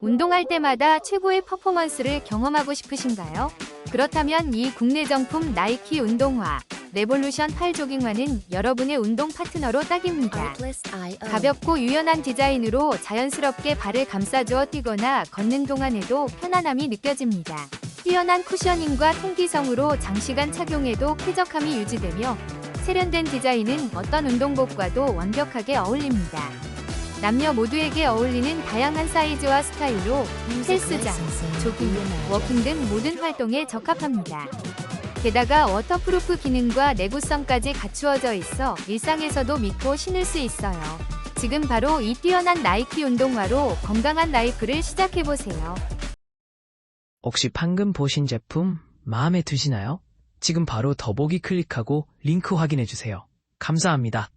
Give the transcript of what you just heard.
운동할 때마다 최고의 퍼포먼스를 경험하고 싶으신가요? 그렇다면 이 국내 정품 나이키 운동화 레볼루션 8 조깅화는 여러분의 운동 파트너로 딱입니다. 가볍고 유연한 디자인으로 자연스럽게 발을 감싸주어 뛰거나 걷는 동안에도 편안함이 느껴집니다. 뛰어난 쿠셔닝과 통기성으로 장시간 착용해도 쾌적함이 유지되며 세련된 디자인은 어떤 운동복과도 완벽하게 어울립니다. 남녀 모두에게 어울리는 다양한 사이즈와 스타일로 헬스장, 조깅, 워킹 등 모든 활동에 적합합니다. 게다가 워터프루프 기능과 내구성까지 갖추어져 있어 일상에서도 믿고 신을 수 있어요. 지금 바로 이 뛰어난 나이키 운동화로 건강한 라이프를 시작해보세요. 혹시 방금 보신 제품 마음에 드시나요? 지금 바로 더보기 클릭하고 링크 확인해주세요. 감사합니다.